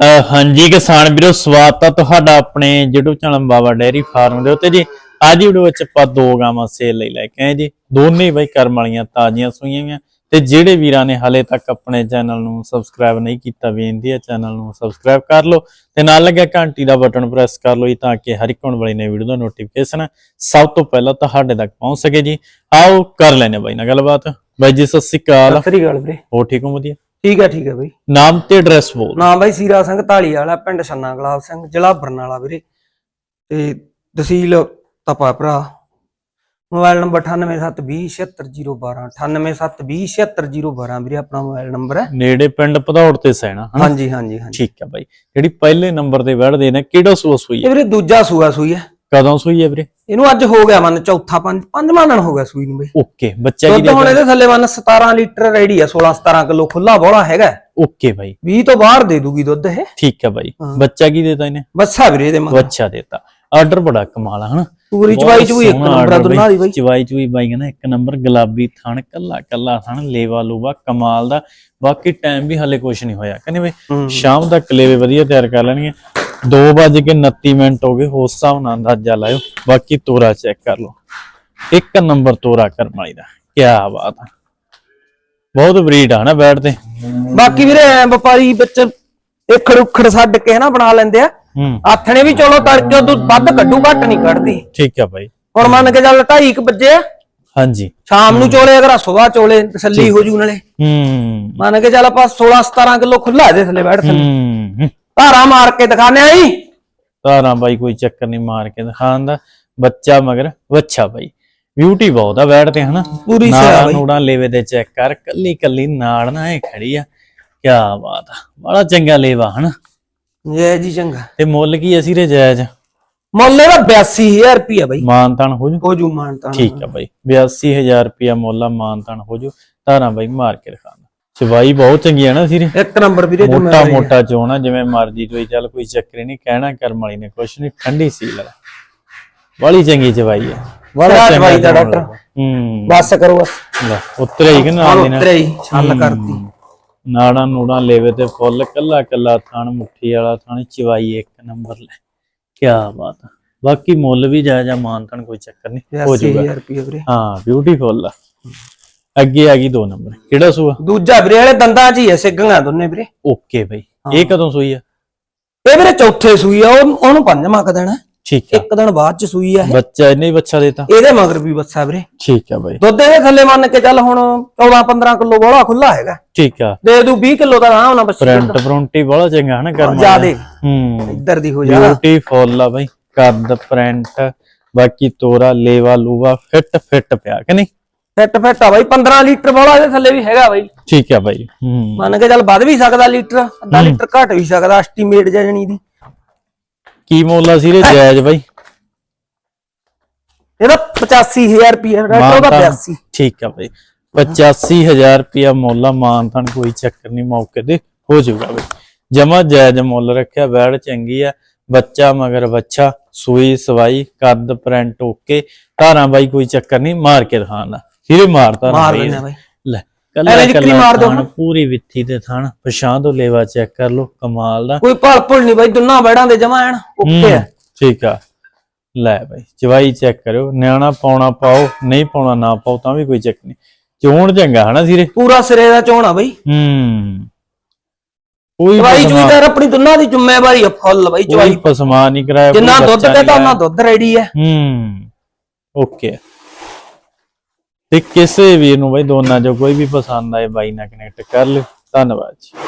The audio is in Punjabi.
ਹਾਂਜੀ ਕਿਸਾਨ ਵੀਰੋ ਸਵਾਗਤ ਹੈ ਤੁਹਾਡਾ ਆਪਣੇ YouTube channel Baba dairy farm ਦੇ ਉੱਤੇ ਜੀ। ਅੱਜ ਦੀ ਵੀਡੀਓ ਵਿੱਚ ਆਪਾਂ ਦੋ ਗਾਵਾਂ ਸੇਲ ਲਈ ਲੈ ਕੇ ਆਏ ਜੀ। ਦੋਨੇ ਬਾਈ ਕਰਮ ਵਾਲੀਆਂ ਤਾਜ਼ੀਆਂ ਸੂਈਆਂ ਤੇ ਜਿਹੜੇ ਵੀਰਾਂ ਨੇ ਹਾਲੇ ਤੱਕ ਆਪਣੇ ਚੈਨਲ ਨੂੰ ਸਬਸਕ੍ਰਾਈਬ ਨਹੀਂ ਕੀਤਾ ਬੇਨਤੀ ਹੈ ਚੈਨਲ ਨੂੰ ਸਬਸਕ੍ਰਾਈਬ ਕਰ ਲਓ। ਤੇ ਨਾਲ ਲੱਗਿਆ ਘੰਟੀ ਦਾ ਬਟਨ ਪ੍ਰੈਸ ਕਰ ਲਓ ਜੀ ਤਾਂ ਕਿ ਹਰ ਇੱਕ ਆਉਣ ਵਾਲੀ ਨਵੀਂ ਵੀਡੀਓ ਦਾ ਨੋਟੀਫਿਕੇਸ਼ਨ ਸਭ ਤੋਂ ਪਹਿਲਾਂ ਤੁਹਾਡੇ ਤੱਕ ਪਹੁੰਚ ਸਕੇ ਜੀ। ਆਓ ਕਰ ਲੈਨੇ ਬਾਈ ਨਾਲ ਗੱਲਬਾਤ। ਬਾਈ ਜੀ ਸਤਿ ਸ਼੍ਰੀ ਅਕਾਲ। ਸਤਿ ਸ੍ਰੀ ਅਕਾਲ ਵੀਰੇ। ਹੋ ਠੀਕ ਹੋ ਵਧੀਆ? ਠੀਕ ਹੈ ਠੀਕ ਹੈ ਬਈ। ਨਾਮ ਤੇ ਐਡਰੈਸ ਬੋਲ ਨਾਮ ਬਾਈ ਸੀਰਾ ਸਿੰਘ ਢਾਲੀ ਵਾਲਾ ਪਿੰਡ ਛੰਨਾ ਗੁਲਾਬ ਸਿੰਘ ਜ਼ਿਲ੍ਹਾ ਬਰਨਾਲਾ ਵੀਰੇ। ਤੇ ਤਹਿਸੀਲ ਤਪਾ ਭਰਾ। ਮੋਬਾਈਲ ਨੰਬਰ 9872076012 9872076012 ਵੀਰੇ ਆਪਣਾ ਮੋਬਾਈਲ ਨੰਬਰ ਹੈ। ਨੇੜੇ ਪਿੰਡ ਭਦੌੜ ਤੇ ਸੈਣਾ ਹਾਂਜੀ ਹਾਂਜੀ ਹਾਂਜੀ। ਠੀਕ ਹੈ ਬਾਈ। ਜਿਹੜੀ ਪਹਿਲੇ ਨੰਬਰ ਤੇ ਵੜਦੇ ਨੇ ਕਿਹੜਾ ਸੂਆ ਸੂਈ ਹੈ? ਵੀਰੇ ਦੂਜਾ ਸੂਆ ਸੂਈ ਹੈ। ਕਦੋਂ ਸੂਈ ਹੈ ਵੀਰੇ? ਇਹਨੂੰ ਅੱਜ ਹੋ ਗਿਆ ਮਨ ਚੌਥਾ ਪੰਜ ਪੰਜਵਾਂ ਦਿਨ ਹੋ ਗਿਆ ਸੂਈ ਨੂੰ ਬਈ। ਓਕੇ ਬੱਚਾ ਦੁੱਧ ਹੁਣ ਦੇ ਇਹਦੇ ਥੱਲੇ ਮਨ 17 ਲੀਟਰ ਰੈਡੀ ਹੈ 16 17 ਕਿਲੋ ਖੁੱਲਾ ਬੋਲਾ ਹੈਗਾ। ਓਕੇ ਬਾਈ। 20 ਤੋਂ ਬਾਹਰ ਦੇ ਦੂਗੀ ਦੁੱਧ ਇਹ। ਠੀਕ ਹੈ ਬਾਈ। ਬੱਚਾ ਕੀ ਦੇਤਾ ਇਹਨੇ? ਬੱਸਾ ਵੀਰੇ ਇਹਦੇ ਮਗਰ। ਬੱਚਾ ਦੇਤਾ। ਆਰਡਰ ਬੜਾ ਕਮਾਲ ਆ ਹਨਾ? ਪੂਰੀ ਚਵਾਈ ਚੂਈ ਇੱਕ ਨੰਬਰ ਆ ਦੋਨਾਂ ਦੀ ਬਈ। ਚਵਾਈ ਚੂਈ ਬਾਈ ਕਹਿੰਦਾ ਇੱਕ ਨੰਬਰ ਗੁਲਾਬੀ ਥਣ ਕੱਲਾ ਕੱਲਾ ਥਣ ਲੇਵਾ ਲੂਵਾ ਕਮਾਲ ਦਾ। ਬਾਕੀ ਟਾਈਮ ਵੀ ਹਲੇ ਕੁਝ ਨਹੀਂ ਹੋਇਆ। ਕਹਿੰਦੇ ਬਈ। ਸ਼ਾਮ ਤੱਕ ਲੇਵੇ ਵਧੀਆ ਤਿਆਰ ਕਰ ਲੈਣਗੇ। 2:29 ਮਿੰਟ ਹੋ ਗਏ ਉਸ ਹਿਸਾਬ ਨਾਲ ਅੰਦਾਜ਼ਾ ਲਾਇਓ। ਬਾਕੀ ਤੋਰਾ ਚੈੱਕ ਕਰ ਲਓ। ਇੱਕ ਨੰਬਰ ਤੋਰਾ ਕਰਮਾਈ ਦਾ ਕੀ ਬਾਤ ਆ। ਬਹੁਤ ਬਰੀਡ ਆ ਨਾ ਬੈਠ ਤੇ। ਬਾਕੀ ਵੀਰੇ ਐਂ ਵਪਾਰੀ ਵਿੱਚ ਇਖੜ ਉਖੜ ਛੱਡ ਕੇ ਨਾ ਬਣਾ ਲੈਂਦੇ ਆ। ਆਥਣੇ ਵੀ ਚਲੋ ਤੜਕੇ ਤੋਂ ਵੱਧ ਕੱਢੂ ਘੱਟ ਨਹੀਂ ਕੱਢਦੀ। ਠੀਕ ਆ ਬਾਈ। ਹੁਣ ਮੰਨ ਕੇ ਚੱਲ 2:30 ਵਜੇ ਆ। ਹਾਂਜੀ। ਸ਼ਾਮ ਨੂੰ ਚੋਲੇ ਅਗਰ ਸਵੇਰ ਚੋਲੇ ਤਸੱਲੀ ਹੋ ਜੂ ਨਾਲੇ। ਹੂੰ। ਮੰਨ ਕੇ ਚੱਲ ਆਪਾਂ 16 17 ਕਿਲੋ ਖੁੱਲਾ ਇਹਦੇ ਥੱਲੇ ਬੈਠ ਥੱਲੇ। ਹੂੰ। ਧਾਰਾ ਮਾਰ ਕੇ ਦਿਖਾਣੇ ਆਈ ਤਾਰਾਂ ਬਾਈ ਕੋਈ ਚੱਕਰ ਨਹੀਂ ਮਾਰ ਕੇ ਦਿਖਾਉਣ ਦਾ ਬੱਚਾ ਮਗਰ ਵੱਛਾ ਬਾਈ। ਬਿਊਟੀ ਬਹੁਤ ਆ ਬੈਠਦੇ ਹਨਾ? ਪੂਰੀ ਸਿਆ ਨਾੜਾਂ ਬਾਈ। ਨੂੜਾਂ ਲੇਵੇ ਤੇ ਚੈੱਕ ਕਰ ਕੱਲੀ ਕੱਲੀ ਨਾੜ ਨਾ ਇਹ ਖੜੀ ਆ। ਕੀ ਬਾਤ ਆ। ਬੜਾ ਚੰਗਾ ਲੇਵਾ ਹਨਾ? ਜੈ ਜੀ ਚੰਗਾ। ਤੇ ਮੁੱਲ ਕੀ ਅਸੀਂ ਰੇ ਜਾਇਜ਼? ਮੁੱਲ ਇਹਦਾ 82000 ਰੁਪਿਆ ਬਾਈ। ਮਾਨਤਾਨ ਹੋ ਜੂ? ਹੋ ਜੂ ਮਾਨਤਾ ਠੀਕ ਆ ਬਾਈ। 82000 ਰੁਪਿਆ ਮੁੱਲ ਆ ਮਾਨਤਾਨ ਹੋ ਜੂ। ਤਾਰਾਂ ਬਾਈ ਮਾਰ ਕੇ ਦਿਖਾਉਂਦਾ। ਚਵਾਈ ਬਹੁਤ ਚੰਗੀ ਆ ਨਾ ਸਿਰੇ ਇੱਕ ਨੰਬਰ ਵੀਰੇ ਮੋਟਾ ਜ਼ਿੰਮੇਵਾਰੀ ਆ। ਮੋਟਾ ਚੋਣਾ ਜਿਵੇਂ ਮਰਜ਼ੀ ਤੋਈ ਚੱਲ ਕੋਈ ਚੱਕਰ ਨਹੀਂ ਕਹਿਣਾ ਕਰਮ ਵਾਲੀ ਨੇ ਕੁਛ ਨਹੀਂ ਠੰਡੀ ਸੀ ਲੈ ਬੜੀ ਚੰਗੀ ਚਵਾਈ ਹੈ ਬੜਾ ਚਵਾਈ ਦਾ ਡਾਕਟਰ। ਹੂੰ। ਬਸ ਕਰੋ ਬਸ। ਲੈ ਉੱਤਰੇ ਹੀ ਕਿ ਨਾਲ ਦੀ ਨਾਲ। ਉਤਰੇ ਹੀ ਛੱਲ ਕਰਤੀ। ਨਾੜਾਂ ਨੂੜਾਂ ਲੇਵੇ ਤੇ ਫੁੱਲ ਕੱਲਾ ਕੱਲਾ ਥਣ ਮੁੱਠੀ ਵਾਲਾ ਥਣ ਚਵਾਈ ਇੱਕ ਨੰਬਰ ਲੈ। ਕੀ ਬਾਤ ਆ। ਬਾਕੀ ਮੁੱਲ ਵੀ ਜਾਇਜ਼ ਆ ਮਾਨਤਨ ਕੋਈ ਚੱਕਰ ਨਹੀਂ ਹੋ ਜਾਊਗਾ। 80000 ਰੁਪਿਆ ਵੀਰੇ। ਹਾਂ ਬਿਊਟੀਫੁਲ ਆ। ਅੱਗੇ ਆ ਗਈ ਦੋ ਨੰਬਰ। ਕਿਹੜਾ ਸੂਆ? ਦੂਜਾ ਵੀਰੇ ਵਾਲੇ ਦੰਦਾਂ 'ਚ ਹੀ ਐ ਸਿੱਗੀਆਂ ਦੋਨੇ ਵੀਰੇ। ਓਕੇ ਬਈ। ਇਹ ਕਦੋਂ ਸੂਈ ਆ? ਇਹ ਵੀਰੇ ਚੌਥੇ ਸੂਈ ਆ ਉਹ ਉਹਨੂੰ ਪੰਜਵਾਂ ਕ ਦੇਣਾ ਠੀਕ ਆ। ਇੱਕ ਦਿਨ ਬਾਅਦ ਚ ਸੂਈ ਆ ਇਹ। ਬੱਚਾ ਇਹਨੇ ਹੀ ਬੱਚਾ ਦੇਤਾ ਇਹਦੇ ਮਗਰ ਵੀ ਬੱਸਾ ਵੀਰੇ। ਠੀਕ ਆ ਬਾਈ। ਦੁੱਧ ਇਹਦੇ ਥੱਲੇ ਮੰਨ ਕੇ ਚੱਲ ਹੁਣ 14 15 ਕਿਲੋ ਬੋਲਾ ਖੁੱਲਾ ਹੈਗਾ। ਠੀਕ ਆ। ਦੇ ਦੂ 20 ਕਿਲੋ ਦਾ ਨਾਲ ਬੱਸੀ ਪ੍ਰਿੰਟ ਪ੍ਰਿੰਟੀ ਬੜਾ ਚੰਗਾ ਹਨਾ ਕਰਮ ਜਿਆਦੇ। ਹੂੰ। ਇੱਧਰ ਦੀ ਹੋ ਜਾ। ਬਿਊਟੀਫੁਲ ਆ ਬਾਈ। ਕੱਦ ਪ੍ਰਿੰਟ ਬਾਕੀ ਤੋਰਾ ਲੇਵਾ ਲੂਵਾ ਫਿੱਟ ਫਿੱਟ ਪਿਆ ਕਿ ਨਹੀਂ? ਫਿੱਟ ਫਿੱਟ ਆ ਬਾਈ 15 ਲੀਟਰ ਬੋਲਾ ਇਹਦੇ ਥੱਲੇ ਵੀ ਹੈਗਾ ਬਾਈ। ਠੀਕ ਆ ਬਾਈ ਹੂੰ। ਮੰਨ ਕੇ ਚੱਲ ਵੱਧ ਵੀ ਸਕਦਾ ਲੀਟਰ ਅੱਧਾ ਲੀਟਰ ਘਟ ਵੀ ਸਕਦਾ ਐਸਟੀਮੇਟ ਜਣੀ ਦੀ। ਕੀ ਮੁੱਲ ਆ ਸੀਰੇ ਜਾਇਜ਼ ਬਾਈ? ਇਹਦਾ 85000 ਰੁਪਏ ਰੇਟ ਉਹਦਾ ਮਾਨਤਾਨ। 82 ਠੀਕ ਆ ਬਾਈ 85000 ਰੁਪਿਆ ਮੁੱਲ ਆ ਮਾਨਤਨ ਕੋਈ ਚੱਕਰ ਨਹੀਂ ਮੌਕੇ ਤੇ ਹੋ ਜਾਊਗਾ ਬਾਈ। ਜਮਾ ਜਾਇਜ਼ ਮੁੱਲ ਰੱਖਿਆ ਵੈੜ ਚੰਗੀ ਆ ਬੱਚਾ ਮਗਰ ਬੱਚਾ ਸੂਈ ਸਵਾਈ ਕੱਦ ਪ੍ਰਿੰਟ ਓਕੇ ਧਾਰਾਂ ਬਾਈ ਕੋਈ ਚੱਕਰ ਨਹੀਂ ਮਾਰ ਕੇ ਦਿਖਾਣਾ ਸਿਰੇ ਮਾਰਤਾ ਨਾ ਮਾਰ ਲੈਣਾ ਬਾਈ। ਲੈ ਕੱਲਾ ਕੱਲਾ ਪੂਰੀ ਵਿੱਥੀ ਤੇ ਥਣ ਪਛਾਂ ਤੋਂ ਲੇਵਾ ਚੈੱਕ ਕਰ ਲੋ ਕਮਾਲ ਦਾ। ਕੋਈ ਭਲ ਭੁਲ ਨਹੀਂ ਬਾਈ ਦੋਨਾਂ ਬੈੜਾਂ ਦੇ ਜਮਾ ਐਨ ਓਕੇ ਆ। ਠੀਕ ਆ। ਲੈ ਬਾਈ ਚਵਾਈ ਚੈੱਕ ਕਰਿਓ ਨਿਆਣਾ ਪਾਉਣਾ ਪਾਓ ਨਹੀਂ ਪਾਉਣਾ ਨਾ ਪਾਓ ਤਾਂ ਵੀ ਕੋਈ ਚੱਕ ਨਹੀਂ ਚੋਣ ਚੰਗਾ ਹਨਾ ਸਿਰੇ? ਪੂਰਾ ਸਿਰੇ ਦਾ ਚੋਣਾ ਬਾਈ। ਹੂੰ। ਕੋਈ ਚਵਾਈ ਪਸਮਾ- ਚੂਈ ਤਾਂ ਆਪਣੀ ਦੋਨਾਂ ਦੀ ਜ਼ਿੰਮੇਵਾਰੀ ਆ ਫੁੱਲ ਬਾਈ ਚਵਾਈ ਪਸਮਾ ਨਹੀਂ ਕਰਾਇਆ ਜਿੰਨਾ ਦੁੱਧ ਤੇ ਤਾਂ ਉਹਨਾਂ। ਦੁੱਧ ਰੈਡੀ ਹੈ ਹੂੰ ਓਕੇ। ਤੇ ਕਿਸੇ ਵੀ ਨੂੰ ਬਾਈ ਦੋਨਾਂ ਚੋਂ ਕੋਈ ਵੀ ਪਸੰਦ ਆਏ ਬਾਈ ਨਾਲ ਕਨੈਕਟ ਕਰ ਲਿਓ। ਧੰਨਵਾਦ ਜੀ।